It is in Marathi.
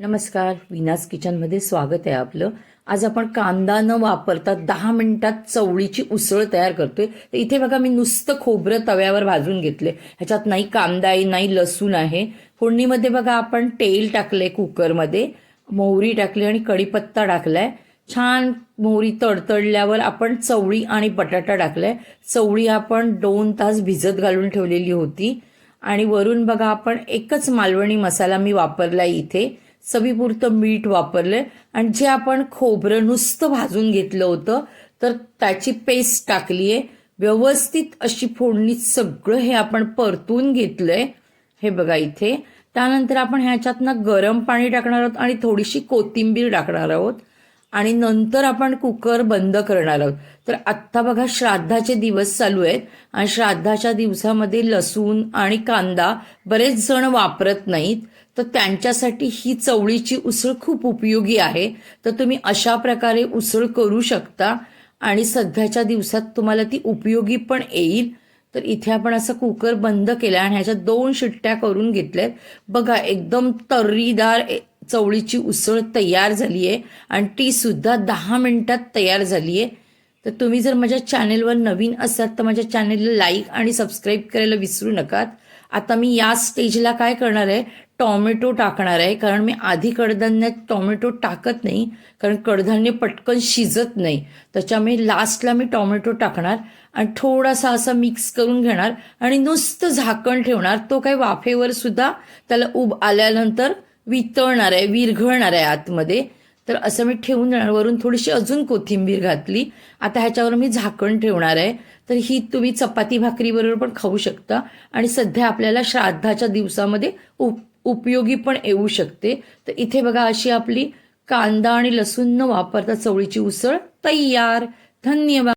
नमस्कार विनास किचनमध्ये स्वागत आहे आपलं. आज आपण कांदा न वापरता दहा मिनिटात चवळीची उसळ तयार करतोय. तर इथे बघा मी नुसतं खोबरं तव्यावर भाजून घेतले ह्याच्यात नाही कांदा आहे नाही लसूण आहे. फोडणीमध्ये बघा आपण तेल टाकलंय कुकरमध्ये मोहरी टाकली आणि कढीपत्ता टाकलाय. छान मोहरी तडतडल्यावर आपण चवळी आणि बटाटा टाकलाय. चवळी आपण दोन तास भिजत घालून ठेवलेली होती. आणि वरून बघा आपण एकच मालवणी मसाला मी वापरलाय इथे. चवीपुरतं मीठ वापरले आणि जे आपण खोबरं नुसतं भाजून घेतलं होतं तर त्याची पेस्ट टाकली आहे व्यवस्थित अशी फोडणी सगळं हे आपण परतून घेतलंय. हे बघा इथे. त्यानंतर आपण ह्याच्यातनं गरम पाणी टाकणार आहोत आणि थोडीशी कोथिंबीर टाकणार आहोत. आणि नंतर आपण कुकर बंद करणार आहोत. तर आत्ता बघा श्राद्धाचे दिवस चालू आहेत. आणि श्राद्धाच्या दिवसामध्ये लसूण आणि कांदा बरेच जण वापरत नाहीत. तर त्यांच्यासाठी ही चवळीची उसळ खूप उपयोगी आहे. तर तुम्ही अशा प्रकारे उसळ करू शकता. आणि सध्याच्या दिवसात तुम्हाला ती उपयोगी पण येईल. तर इथे आपण असं कुकर बंद केला आणि ह्याच्या दोन शिट्ट्या करून घेतल्यात. बघा एकदम तर्रीदार चवळीची उसळ तयार झाली आहे आणि ती सुद्धा दहा मिनिटात तयार झाली आहे तर तुम्ही जर माझ्या चॅनेलवर नवीन असाल तर माझ्या चॅनेलला लाईक आणि सबस्क्राईब करायला विसरू नकात. आता मी या स्टेजला काय करणार आहे? टॉमॅटो टाकणार आहे. कारण मी आधी कडधान्यात टॉमॅटो टाकत नाही. कारण कडधान्य पटकन शिजत नाही. त्याच्यामुळे लास्टला मी टॉमॅटो टाकणार आणि थोडासा असा मिक्स करून घेणार आणि नुसतं झाकण ठेवणार. तो काही वाफेवर सुद्धा त्याला उब आल्यानंतर वितळणार आहे विरघळणार आहे आतमध्ये. तर असं मी ठेवून देणार वरून थोडीशी अजून कोथिंबीर घातली. आता ह्याच्यावर मी झाकण ठेवणार आहे. तर ही तुम्ही चपाती भाकरीबरोबर पण खाऊ शकता. आणि सध्या आपल्याला श्राद्धाच्या दिवसामध्ये उप उपयोगी पण येऊ शकते. तर इथे बघा अशी आपली कांदा आणि लसूण न वापरता चवळीची उसळ तयार. धन्यवाद.